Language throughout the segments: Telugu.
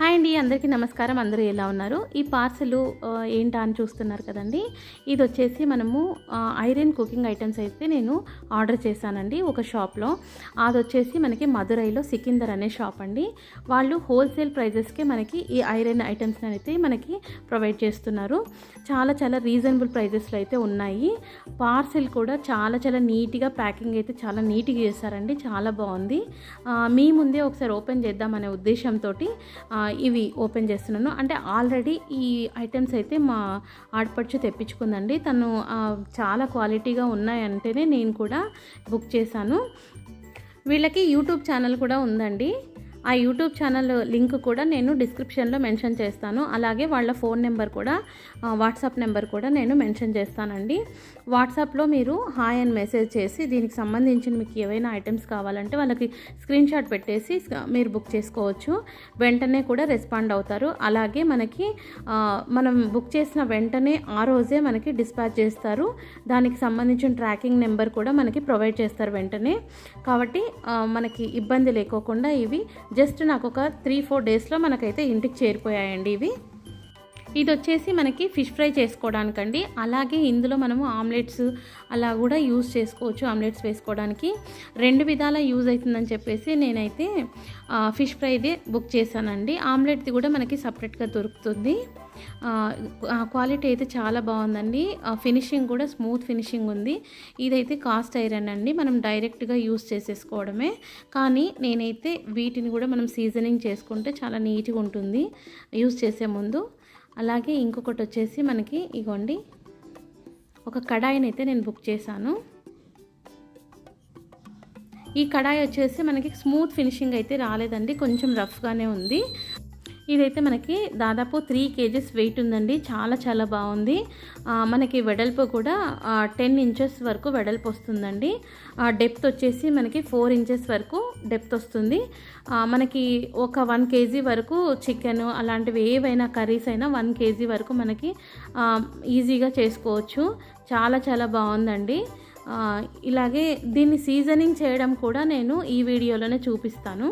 హాయ్ అండి అందరికీ నమస్కారం. అందరూ ఎలా ఉన్నారు? ఈ పార్సల్ ఏంటా అని చూస్తున్నారు కదండి. ఇది వచ్చేసి మనము ఐరన్ కుకింగ్ ఐటమ్స్ అయితే నేను ఆర్డర్ చేశానండి ఒక షాప్లో. అది వచ్చేసి మనకి మదురైలో సికిందర్ అనే షాప్ అండి. వాళ్ళు హోల్సేల్ ప్రైజెస్కే మనకి ఈ ఐరన్ ఐటమ్స్ అయితే మనకి ప్రొవైడ్ చేస్తున్నారు. చాలా చాలా రీజనబుల్ ప్రైజెస్లో అయితే ఉన్నాయి. పార్సెల్ కూడా చాలా చాలా నీట్గా ప్యాకింగ్ అయితే చాలా నీట్గా చేశారండి. చాలా బాగుంది. మీ ముందే ఒకసారి ఓపెన్ చేద్దామనే ఉద్దేశంతో ఇవి ఓపెన్ చేస్తున్నాను. అంటే ఆల్రెడీ ఈ ఐటమ్స్ అయితే మా ఆడపడుచు తెప్పించుకుందండి. తను చాలా క్వాలిటీగా ఉన్నాయంటేనే నేను కూడా బుక్ చేశాను. వీళ్ళకి యూట్యూబ్ ఛానల్ కూడా ఉందండి. ఆ యూట్యూబ్ ఛానల్ లింక్ కూడా నేను డిస్క్రిప్షన్లో మెన్షన్ చేస్తాను. అలాగే వాళ్ళ ఫోన్ నెంబర్ కూడా వాట్సాప్ నెంబర్ కూడా నేను మెన్షన్ చేస్తానండి. వాట్సాప్లో మీరు హాయ్ అని మెసేజ్ చేసి దీనికి సంబంధించిన మీకు ఏవైనా ఐటమ్స్ కావాలంటే వాళ్ళకి స్క్రీన్ షాట్ పెట్టేసి మీరు బుక్ చేసుకోవచ్చు. వెంటనే కూడా రెస్పాండ్ అవుతారు. అలాగే మనకి మనం బుక్ చేసిన వెంటనే ఆ రోజే మనకి డిస్పాచ్ చేస్తారు. దానికి సంబంధించిన ట్రాకింగ్ నెంబర్ కూడా మనకి ప్రొవైడ్ చేస్తారు వెంటనే. కాబట్టి మనకి ఇబ్బంది లేకోకుండా ఇవి జస్ట్ నాకు ఒక త్రీ ఫోర్ డేస్లో మనకైతే ఇంటికి చేరిపోయాయండి ఇవి. ఇది వచ్చేసి మనకి ఫిష్ ఫ్రై చేసుకోవడానికండి. అలాగే ఇందులో మనము ఆమ్లెట్స్ అలా కూడా యూజ్ చేసుకోవచ్చు ఆమ్లెట్స్ వేసుకోవడానికి. రెండు విధాల యూజ్ అవుతుందని చెప్పేసి నేనైతే ఫిష్ ఫ్రైదే బుక్ చేశానండి. ఆమ్లెట్ది కూడా మనకి సపరేట్గా దొరుకుతుంది. క్వాలిటీ అయితే చాలా బాగుందండి. ఫినిషింగ్ కూడా స్మూత్ ఫినిషింగ్ ఉంది. ఇదైతే కాస్ట్ ఐరన్ అండి. మనం డైరెక్ట్గా యూస్ చేసేసుకోవడమే. కానీ నేనైతే వీటిని కూడా మనం సీజనింగ్ చేసుకుంటే చాలా నీట్గా ఉంటుంది యూస్ చేసే ముందు. అలాగే ఇంకొకటి వచ్చేసి మనకి ఇగోండి ఒక కడాయిని అయితే నేను బుక్ చేశాను. ఈ కడాయి వచ్చేసి మనకి స్మూత్ ఫినిషింగ్ అయితే రాలేదండి కొంచెం రఫ్గానే ఉంది. ఇదైతే మనకి దాదాపు త్రీ కేజెస్ వెయిట్ ఉందండి. చాలా చాలా బాగుంది. మనకి వెడల్పు కూడా టెన్ ఇంచెస్ వరకు వెడల్పు వస్తుందండి. డెప్త్ వచ్చేసి మనకి ఫోర్ ఇంచెస్ వరకు డెప్త్ వస్తుంది. మనకి ఒక వన్ కేజీ వరకు చికెన్ అలాంటివి ఏవైనా కర్రీస్ అయినా వన్ కేజీ వరకు మనకి ఈజీగా చేసుకోవచ్చు. చాలా చాలా బాగుందండి. ఇలాగే దీన్ని సీజనింగ్ చేయడం కూడా నేను ఈ వీడియోలోనే చూపిస్తాను.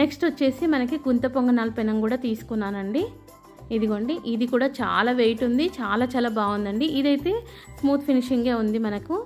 నెక్స్ట్ వచ్చేసి మనకి గుంత పొంగనాల పెనం కూడా తీసుకున్నానండి. ఇదిగోండి ఇది కూడా చాలా వెయిట్ ఉంది చాలా చాలా బాగుందండి. ఇదైతే స్మూత్ ఫినిషింగే ఉంది మనకు.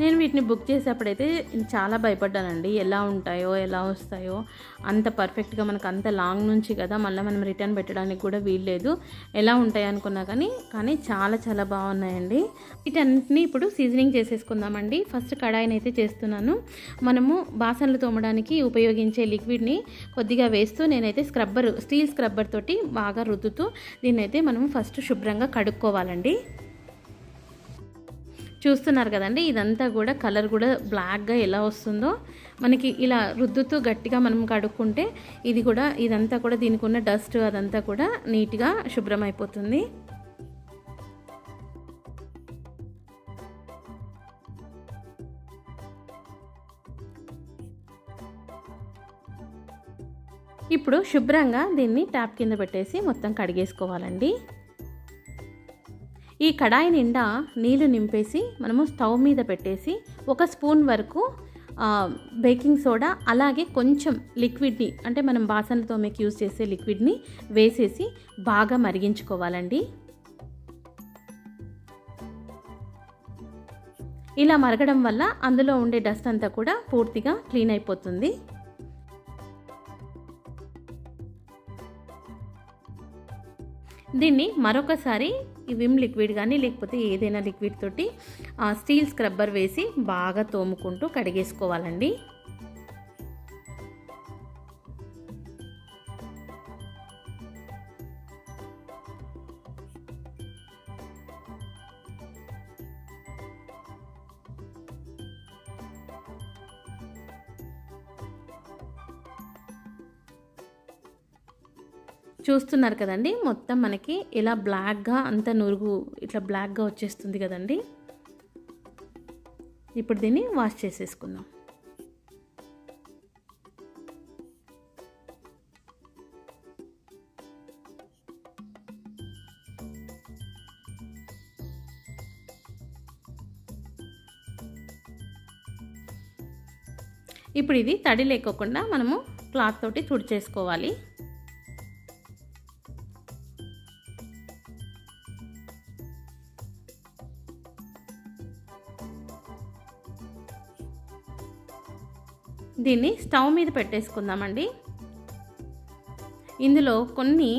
నేను వీటిని బుక్ చేసేప్పుడైతే చాలా భయపడ్డానండి. ఎలా ఉంటాయో ఎలా వస్తాయో. అంత పర్ఫెక్ట్గా మనకు అంత లాంగ్ నుంచి కదా మళ్ళీ మనం రిటర్న్ పెట్టడానికి కూడా వీల్లేదు. ఎలా ఉంటాయి అనుకున్నా కానీ కానీ చాలా చాలా బాగున్నాయండి. వీటన్నిటిని ఇప్పుడు సీజనింగ్ చేసేసుకుందామండి. ఫస్ట్ కడాయిని అయితే చేస్తున్నాను. మనము బాసనలు తోమడానికి ఉపయోగించే లిక్విడ్ని కొద్దిగా వేస్తూ నేనైతే స్క్రబ్బర్ స్టీల్ స్క్రబ్బర్ తోటి బాగా రుద్దుతూ దీన్నైతే మనము ఫస్ట్ శుభ్రంగా కడుక్కోవాలండి. చూస్తున్నారు కదండి. ఇదంతా కూడా కలర్ కూడా బ్లాక్గా ఎలా వస్తుందో మనకి ఇలా రుద్దుతూ గట్టిగా మనం కడుక్కుంటే ఇది కూడా ఇదంతా కూడా దీనికి ఉన్న డస్ట్ అదంతా కూడా నీట్గా శుభ్రం అయిపోతుంది ఇప్పుడు శుభ్రంగా దీన్ని ట్యాప్ కింద పెట్టేసి మొత్తం కడిగేసుకోవాలండి. ఈ కడాయి నిండా నీళ్ళు నింపేసి మనము స్టవ్ మీద పెట్టేసి ఒక స్పూన్ వరకు బేకింగ్ సోడా అలాగే కొంచెం లిక్విడ్ని అంటే మనం బాసనతో మీకు యూజ్ చేసే లిక్విడ్ని వేసేసి బాగా మరిగించుకోవాలండి. ఇలా మరగడం వల్ల అందులో ఉండే డస్ట్ అంతా కూడా పూర్తిగా క్లీన్ అయిపోతుంది. దీన్ని మరొకసారి ఈ విమ్ లిక్విడ్ కానీ లేకపోతే ఏదైనా లిక్విడ్ తోటి ఆ, స్టీల్ స్క్రబ్బర్ వేసి బాగా తోముకుంటూ కడిగేసుకోవాలండి. చూస్తున్నారు కదండి. మొత్తం మనకి ఇలా బ్లాక్గా అంత నురుగు ఇట్లా బ్లాక్గా వచ్చేస్తుంది కదండి. ఇప్పుడు దీన్ని వాష్ చేసేసుకుందాం. ఇప్పుడు ఇది తడి లేకోకుండా మనము క్లాత్ తోటి తుడిచేసుకోవాలి. దీన్ని స్టవ్ మీద పెట్టేసుకుందామండి. ఇందులో కొన్ని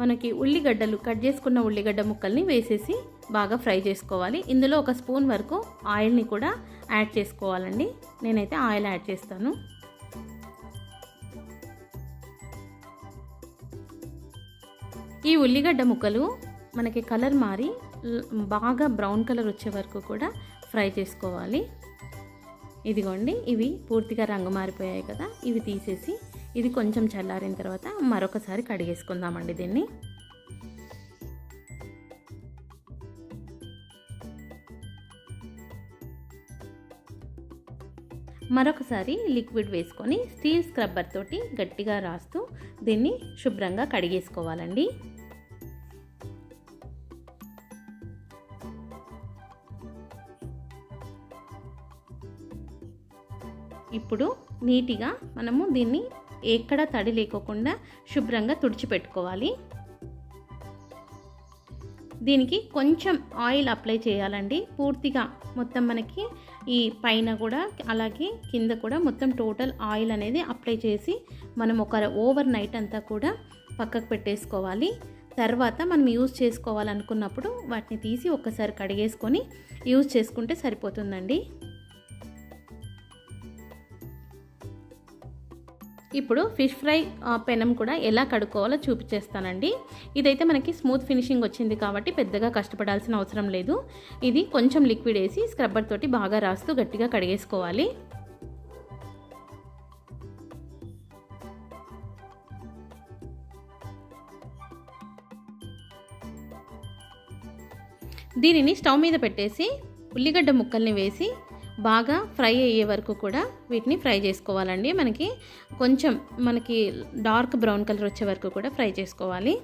మనకి ఉల్లిగడ్డలు కట్ చేసుకున్న ఉల్లిగడ్డ ముక్కల్ని వేసేసి బాగా ఫ్రై చేసుకోవాలి. ఇందులో ఒక స్పూన్ వరకు ఆయిల్ని కూడా యాడ్ చేసుకోవాలండి. నేనైతే ఆయిల్ యాడ్ చేస్తాను. ఈ ఉల్లిగడ్డ ముక్కలు మనకి కలర్ మారి బాగా బ్రౌన్ కలర్ వచ్చే వరకు కూడా ఫ్రై చేసుకోవాలి. ఇదిగోండి ఇవి పూర్తిగా రంగు మారిపోయాయి కదా ఇవి తీసేసి ఇది కొంచెం చల్లారిన తర్వాత మరొకసారి కడిగేసుకుందామండి దీన్ని. మరొకసారి లిక్విడ్ వేసుకొని స్టీల్ స్క్రబ్బర్ తోటి గట్టిగా రాస్తూ దీన్ని శుభ్రంగా కడిగేసుకోవాలండి. ఇప్పుడు నీట్గా మనము దీన్ని ఎక్కడ తడి లేకోకుండా శుభ్రంగా తుడిచిపెట్టుకోవాలి. దీనికి కొంచెం ఆయిల్ అప్లై చేయాలండి. పూర్తిగా మొత్తం మనకి ఈ పైన కూడా అలాగే కింద కూడా మొత్తం టోటల్ ఆయిల్ అనేది అప్లై చేసి మనం ఒక ఓవర్ నైట్ అంతా కూడా పక్కకు పెట్టేసుకోవాలి. తర్వాత మనం యూజ్ చేసుకోవాలనుకున్నప్పుడు వాటిని తీసి ఒక్కసారి కడిగేసుకొని యూజ్ చేసుకుంటే సరిపోతుందండి. ఇప్పుడు ఫిష్ ఫ్రై పెనం కూడా ఎలా కడుక్కోవాలో చూపించేస్తానండి ఇదైతే మనకి స్మూత్ ఫినిషింగ్ వచ్చింది కాబట్టి పెద్దగా కష్టపడాల్సిన అవసరం లేదు. ఇది కొంచెం లిక్విడ్ వేసి స్క్రబ్బర్ తోటి బాగా రాస్తూ గట్టిగా కడిగేసుకోవాలి. దీనిని స్టవ్ మీద పెట్టేసి ఉల్లిగడ్డ ముక్కల్ని వేసి బాగా ఫ్రై అయ్యే వరకు కూడా వీటిని ఫ్రై చేసుకోవాలండి. మనకి కొంచెం మనకి డార్క్ బ్రౌన్ కలర్ వచ్చే వరకు కూడా ఫ్రై చేసుకోవాలి.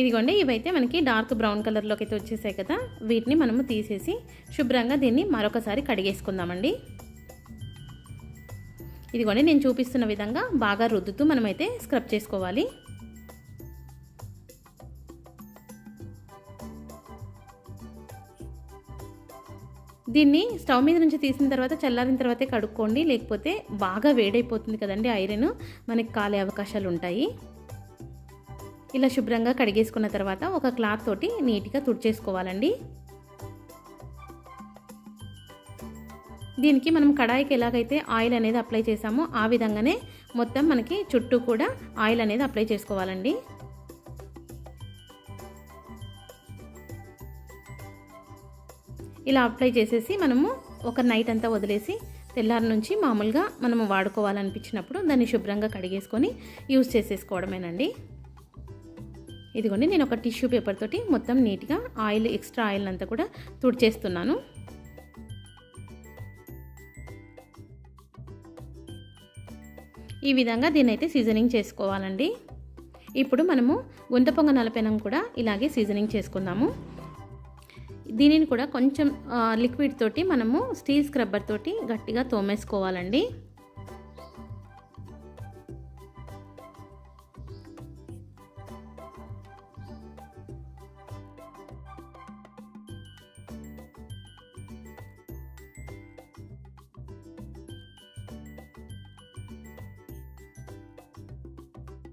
ఇదిగోండి ఇవైతే మనకి డార్క్ బ్రౌన్ కలర్లోకి అయితే వచ్చేసాయి కదా. వీటిని మనము తీసేసి శుభ్రంగా దీన్ని మరొకసారి కడిగేసుకుందామండి. ఇదిగోండి నేను చూపిస్తున్న విధంగా బాగా రుద్దుతూ మనమైతే స్క్రబ్ చేసుకోవాలి. దీన్ని స్టవ్ మీద నుంచి తీసిన తర్వాత చల్లారిన తర్వాతే కడుక్కోండి లేకపోతే బాగా వేడైపోతుంది కదండి ఐరన్. మనకి కాలే అవకాశాలు ఉంటాయి ఇలా శుభ్రంగా కడిగేసుకున్న తర్వాత ఒక క్లాత్ తోటి నీట్గా తుడిచేసుకోవాలండి. దీనికి మనం కడాయికి ఎలాగైతే ఆయిల్ అనేది అప్లై చేసామో ఆ విధంగానే మొత్తం మనకి చుట్టూ కూడా ఆయిల్ అనేది అప్లై చేసుకోవాలండి. ఇలా అప్లై చేసేసి మనము ఒక నైట్ అంతా వదిలేసి తెల్లారి నుంచి మామూలుగా మనము వాడుకోవాలనిపించినప్పుడు దాన్ని శుభ్రంగా కడిగేసుకొని యూజ్ చేసేసుకోవడమేనండి. ఇదిగోండి నేను ఒక టిష్యూ పేపర్ తోటి మొత్తం నీట్గా ఆయిల్ ఎక్స్ట్రా ఆయిల్ అంతా కూడా తుడిచేస్తున్నాను. ఈ విధంగా దీన్ని అయితే సీజనింగ్ చేసుకోవాలండి. ఇప్పుడు మనము గుంత పొంగ పెనం కూడా ఇలాగే సీజనింగ్ చేసుకుందాము. దీనిని కూడా కొంచెం లిక్విడ్ తోటి మనము స్టీల్ స్క్రబ్బర్ తోటి గట్టిగా తోమేసుకోవాలండి.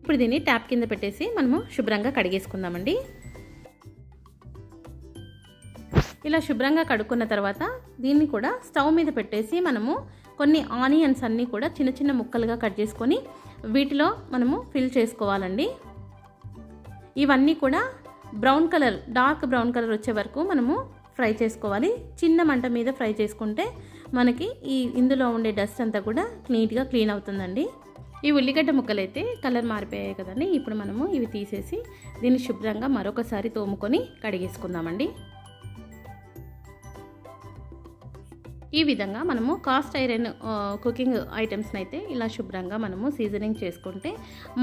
ఇప్పుడు దీన్ని ట్యాప్ కింద పెట్టేసి మనము శుభ్రంగా కడిగేసుకుందామండి. ఇలా శుభ్రంగా కడుక్కున్న తర్వాత దీన్ని కూడా స్టవ్ మీద పెట్టేసి మనము కొన్ని ఆనియన్స్ అన్నీ కూడా చిన్న చిన్న ముక్కలుగా కట్ చేసుకొని వీటిలో మనము ఫిల్ చేసుకోవాలండి. ఇవన్నీ కూడా brown colour dark brown colour వచ్చే వరకు మనము ఫ్రై చేసుకోవాలి. చిన్న మంట మీద ఫ్రై చేసుకుంటే మనకి ఈ ఇందులో ఉండే డస్ట్ అంతా కూడా నీట్గా క్లీన్ అవుతుందండి. ఈ ఉల్లిగడ్డ ముక్కలు అయితే కలర్ మారిపోయాయి కదండి. ఇప్పుడు మనము ఇవి తీసేసి దీన్ని శుభ్రంగా మరొకసారి తోముకొని కడిగేసుకుందామండి. ఈ విధంగా మనము కాస్ట్ ఐరన్ కుకింగ్ ఐటమ్స్ని అయితే ఇలా శుభ్రంగా మనము సీజనింగ్ చేసుకుంటే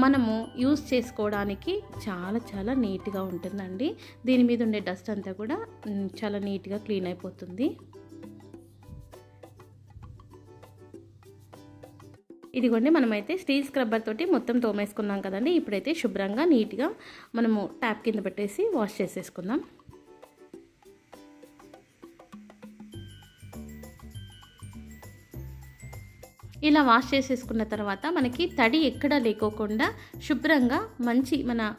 మనము యూస్ చేసుకోవడానికి చాలా చాలా నీట్గా ఉంటుందండి. దీని మీద ఉండే డస్ట్ అంతా కూడా చాలా నీట్గా క్లీన్ అయిపోతుంది. ఇదిగోండి మనమైతే స్టీల్ స్క్రబ్బర్ తోటి మొత్తం తోమేసుకున్నాం కదండి. ఇప్పుడైతే శుభ్రంగా నీట్గా మనము ట్యాప్ కింద పెట్టేసి వాష్ చేసేసుకుందాం. ఇలా వాష్ చేసేసుకున్న తర్వాత మనకి తడి ఎక్కడ లేకోకుండా శుభ్రంగా మంచి మన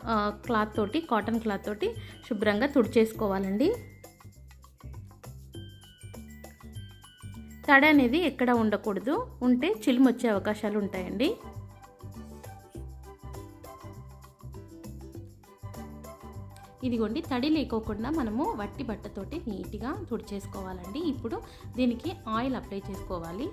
క్లాత్ తోటి కాటన్ క్లాత్ తోటి శుభ్రంగా తుడిచేసుకోవాలండి. తడి అనేది ఎక్కడ ఉండకూడదు. ఉంటే చిలుము వచ్చే అవకాశాలు ఉంటాయండి. ఇదిగోండి తడి లేకోకుండా మనము వట్టి బట్టతోటి నీట్గా తుడిచేసుకోవాలండి. ఇప్పుడు దీనికి ఆయిల్ అప్లై చేసుకోవాలి.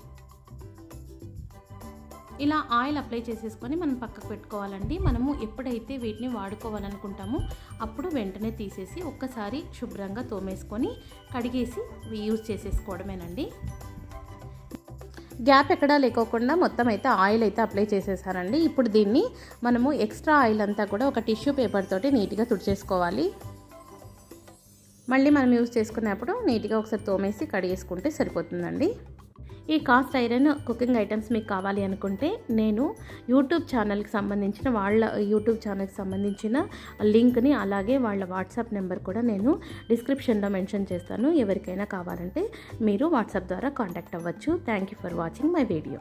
ఇలా ఆయిల్ అప్లై చేసేసుకొని మనం పక్కకు పెట్టుకోవాలండి. మనము ఎప్పుడైతే వీటిని వాడుకోవాలనుకుంటామో అప్పుడు వెంటనే తీసేసి ఒక్కసారి శుభ్రంగా తోమేసుకొని కడిగేసి యూజ్ చేసేసుకోవడమేనండి. గ్యాప్ ఎక్కడా లేకోకుండా మొత్తం అయితే ఆయిల్ అయితే అప్లై చేసేసారండి. ఇప్పుడు దీన్ని మనము ఎక్స్ట్రా ఆయిల్ అంతా కూడా ఒక టిష్యూ పేపర్ తోటి నీట్గా తుడిచేసుకోవాలి. మళ్ళీ మనం యూజ్ చేసుకునేప్పుడు నీట్గా ఒకసారి తోమేసి కడిగేసుకుంటే సరిపోతుందండి. ఈ కాస్ట్ ఐరన్ కుకింగ్ ఐటమ్స్ మీకు కావాలి అనుకుంటే నేను యూట్యూబ్ ఛానల్కి సంబంధించిన వాళ్ళ యూట్యూబ్ ఛానల్కి సంబంధించిన లింక్ని అలాగే వాళ్ళ వాట్సాప్ నెంబర్ కూడా నేను డిస్క్రిప్షన్లో మెన్షన్ చేస్తాను. ఎవరికైనా కావాలంటే మీరు వాట్సాప్ ద్వారా కాంటాక్ట్ అవ్వచ్చు. Thank you for watching my video